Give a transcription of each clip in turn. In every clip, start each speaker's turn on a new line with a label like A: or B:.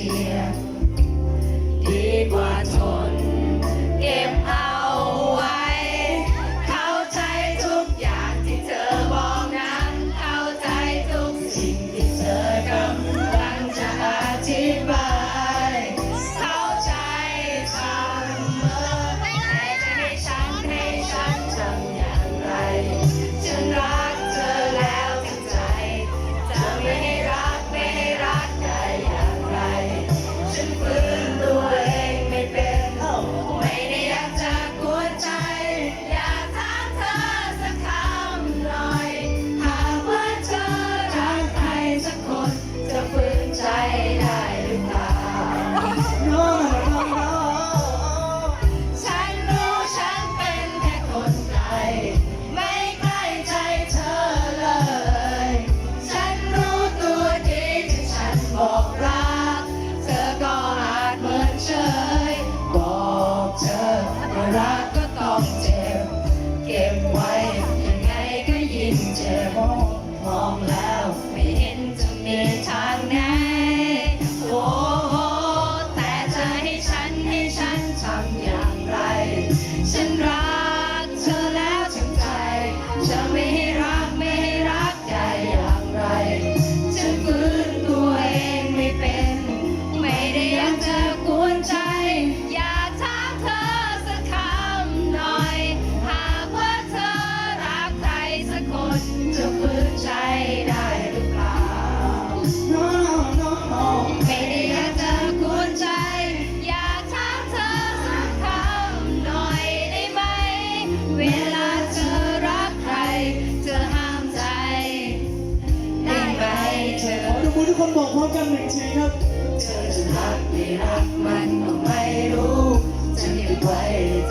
A: Yeah.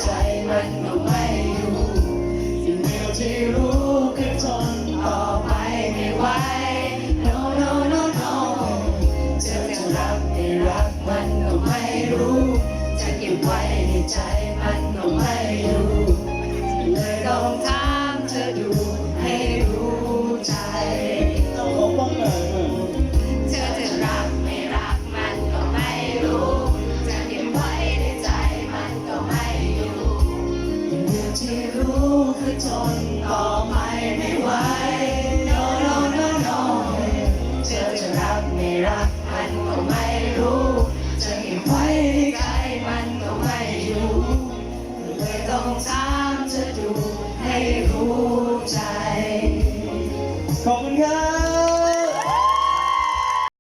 A: ใจมันก็ไม่อยู่อยู่เดียวที่รู้คือทนต่อไปไม่ไหว no no no no เธอจะรักไม่รักมันก็ไม่รู้ จะเก็บไว้ในใจมันก็ไม่อยู่ ที่รู้คือจนต่อไปไม่ไหว